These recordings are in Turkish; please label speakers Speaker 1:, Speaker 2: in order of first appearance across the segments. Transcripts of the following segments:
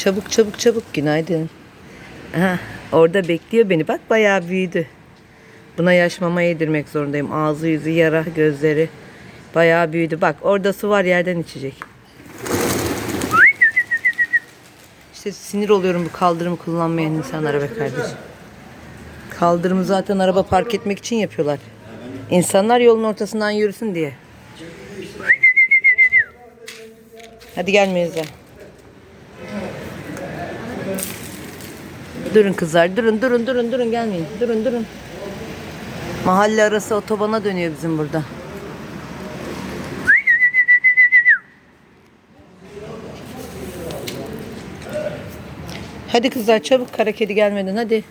Speaker 1: Çabuk çabuk çabuk günaydın. Aha, orada bekliyor beni. Bak bayağı büyüdü. Buna yaş mama yedirmek zorundayım. Ağzı yüzü yara gözleri. Bayağı büyüdü. Bak orada su var yerden içecek. İşte sinir oluyorum bu kaldırımı kullanmayan insanlara be kardeşim. Kaldırımı zaten araba park etmek için yapıyorlar. İnsanlar yolun ortasından yürüsün diye. Hadi gel Meyza. Durun kızlar durun durun durun durun gelmeyin. Durun durun. Mahalle arası otobana dönüyor bizim burada. Hadi kızlar çabuk kara kedi gelmeden hadi.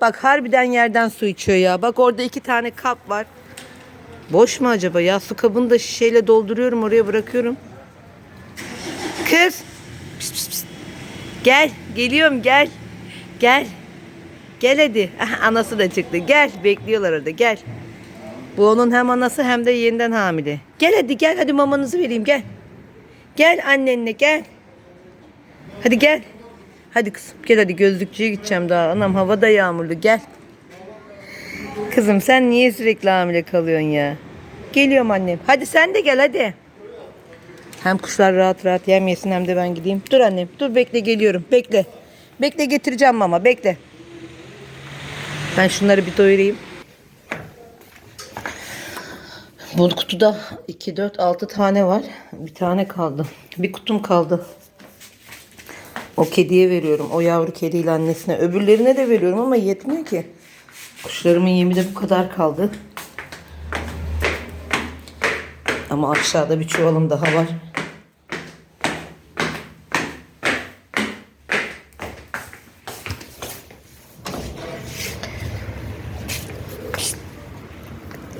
Speaker 1: Bak harbiden yerden su içiyor ya. Bak orada iki tane kap var. Boş mu acaba ya? Su kabını da şişeyle dolduruyorum oraya bırakıyorum. Kız. Pişt, pişt, pişt. Gel. Geliyorum gel. Gel. Gel hadi. Anası da çıktı. Gel. Bekliyorlar orada. Gel. Bu onun hem anası hem de yeniden hamile. Gel hadi gel. Hadi mamanızı vereyim. Gel. Gel annenle gel. Hadi gel. Hadi kızım gel hadi gözlükçüye gideceğim daha. Anam hava da yağmurlu gel. Kızım sen niye sürekli hamile kalıyorsun ya? Geliyorum annem. Hadi sen de gel hadi. Hem kuşlar rahat rahat yem yesin hem de ben gideyim. Dur annem dur bekle geliyorum bekle. Bekle getireceğim mama bekle. Ben şunları bir doyurayım. Bu kutuda 2, 4, 6 tane var. Bir tane kaldı. Bir kutum kaldı. O kediye veriyorum. O yavru kediyle annesine. Öbürlerine de veriyorum ama yetmiyor ki. Kuşlarımın yemi de bu kadar kaldı. Ama aşağıda bir çuvalım daha var.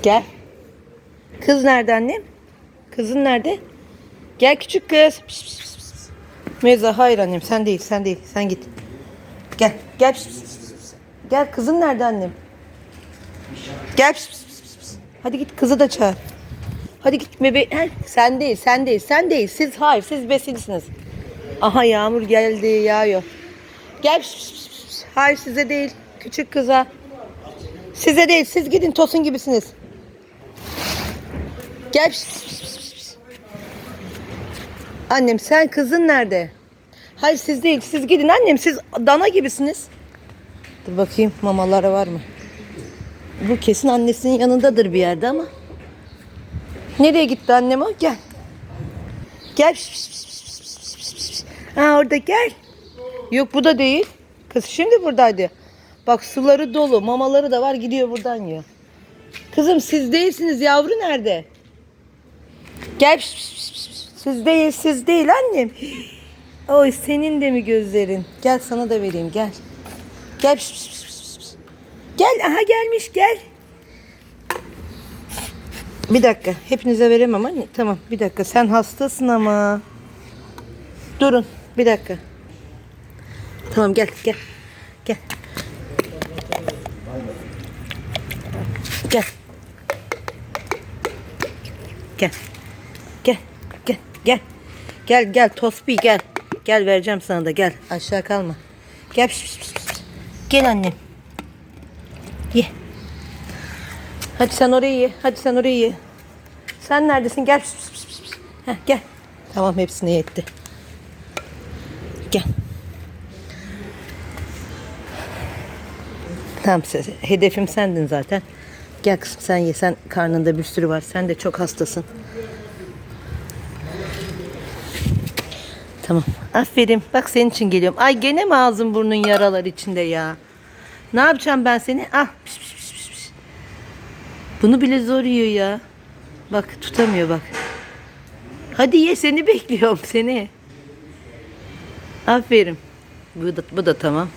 Speaker 1: Gel. Kız nerede annem? Kızın nerede? Gel küçük kız. Pişt, pişt, pişt, pişt. Hayır annem sen değil sen değil sen git. Gel gel. Pişt, pişt. Gel kızın nerede annem? Gel. Pişt, pişt, pişt. Hadi git kızı da çağır. Hadi git bebe. Sen değil sen değil sen değil. Siz hayır siz besilisiniz. Aha yağmur geldi yağıyor. Gel. Pişt, pişt, pişt. Hayır size değil. Küçük kıza. Size değil siz gidin tosun gibisiniz. Gel. Pis, pis, pis. Annem sen kızın nerede? Hayır siz değil. Siz gidin annem. Siz dana gibisiniz. Dur bakayım mamaları var mı? Bu kesin annesinin yanındadır bir yerde ama. Nereye gitti annem o? Gel. Gel. Ha orada gel. Yok bu da değil. Kız şimdi buradaydı. Bak suları dolu, mamaları da var gidiyor buradan yiyor. Kızım siz değilsiniz yavru nerede? Gel. Pişt, pişt, pişt, pişt. Siz değil siz değil annem. Oy senin de mi gözlerin? Gel sana da vereyim gel. Gel. Pişt, pişt, pişt, pişt. Gel aha gelmiş gel. Bir dakika hepinize veremem anne. Tamam bir dakika sen hastasın ama. Durun bir dakika. Tamam gel gel. Gel. Gel. Gel. Gel. Gel. Gel. Gel gel Tosbi gel. Gel vereceğim sana da gel. Aşağı kalma. Gel. Pişt, pişt, pişt. Gel annem. Ye. Hadi sen orayı ye. Hadi sen orayı ye. Sen neredesin? Gel. Pişt, pişt, pişt. Heh, gel. Tamam hepsine yetti. Gel. Tamam hedefim sendin zaten. Gel kızım sen ye. Sen karnında bir sürü var. Sen de çok hastasın. Tamam. Aferin. Bak senin için geliyorum. Ay gene mi ağzın burnun yaralar içinde ya? Ne yapacağım ben seni? Ah. Piş, piş, piş, piş. Bunu bile zor yiyor ya. Bak tutamıyor bak. Hadi ye seni bekliyorum seni. Aferin. Bu da, bu da tamam.